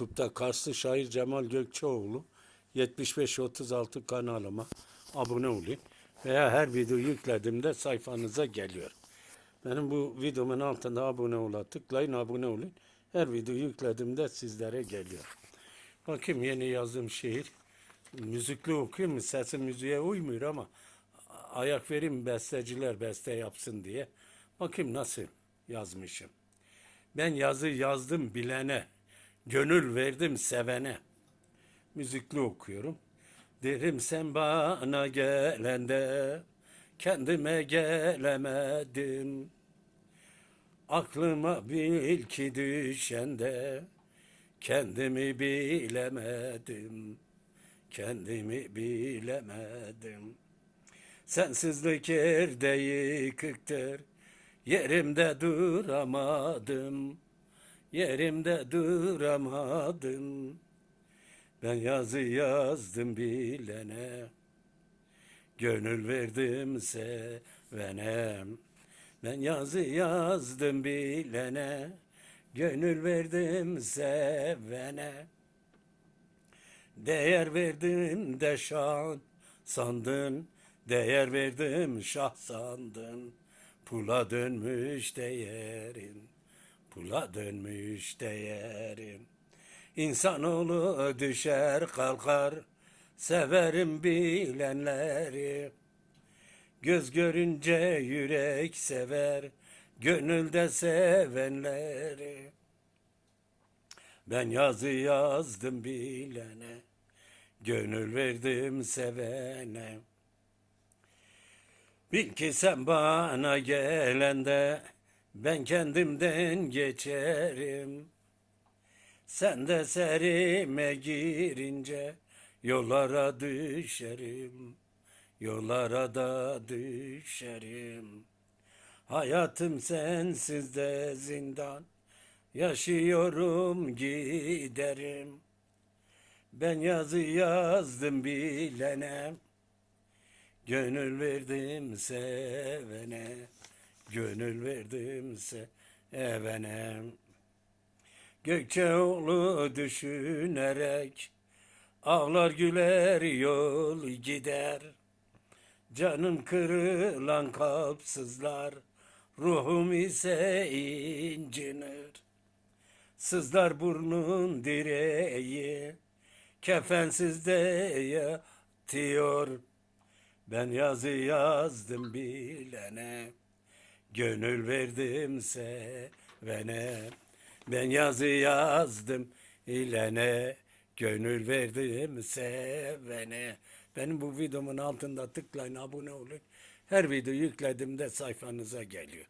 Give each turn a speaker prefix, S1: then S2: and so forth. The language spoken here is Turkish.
S1: YouTube'da Karslı şair Cemal Gökçeoğlu 7536 kanalıma abone olun veya her video yüklediğimde sayfanıza geliyor. Benim bu videomun altında abone ola tıklayın abone olun. Her video yüklediğimde sizlere geliyor. Bakayım yeni yazdığım şiir. Müzikli okuyayım mı? Sesim müziğe uymuyor ama ayak vereyim besteciler beste yapsın diye. Bakayım nasıl yazmışım. Ben yazı yazdım bilene, gönül verdim sevene. Müzikli okuyorum. Derim sen bana gelende, kendime gelemedim. Aklıma bil ki düşende, kendimi bilemedim. Kendimi bilemedim. Sensizlik yerde yıkıktır. Yerimde duramadım. Yerimde duramadım. Ben yazı yazdım bilene. Gönül verdim sevene. Ben yazı yazdım bilene. Gönül verdim sevene. Değer verdim de şan sandın, değer verdim şah sandın. Pula dönmüş değerin, pula dönmüş değerin. İnsanoğlu düşer kalkar, severim bilenleri. Göz görünce yürek sever, gönülde sevenleri. Ben yazı yazdım bilene, gönül verdim sevene. Bil ki sen bana gelende, ben kendimden geçerim. Sen de serime girince, yollara düşerim. Yollara da düşerim. Hayatım sensiz de zindan. Yaşıyorum giderim. Ben yazı yazdım bilene. Gönül verdim sevene. Gönül verdim sevene. Gökçeoğlu düşünerek ağlar güler yol gider. Canım kırılan kalpsızlar, ruhum ise incinir. Sızlar burnun direği, kefensiz de yatıyor. Ben yazı yazdım bilene, gönül verdim sevene. Ben yazı yazdım ilene, gönül verdim sevene. Benim bu videomun altında tıklayın, abone olun. Her video yüklediğimde sayfanıza geliyor.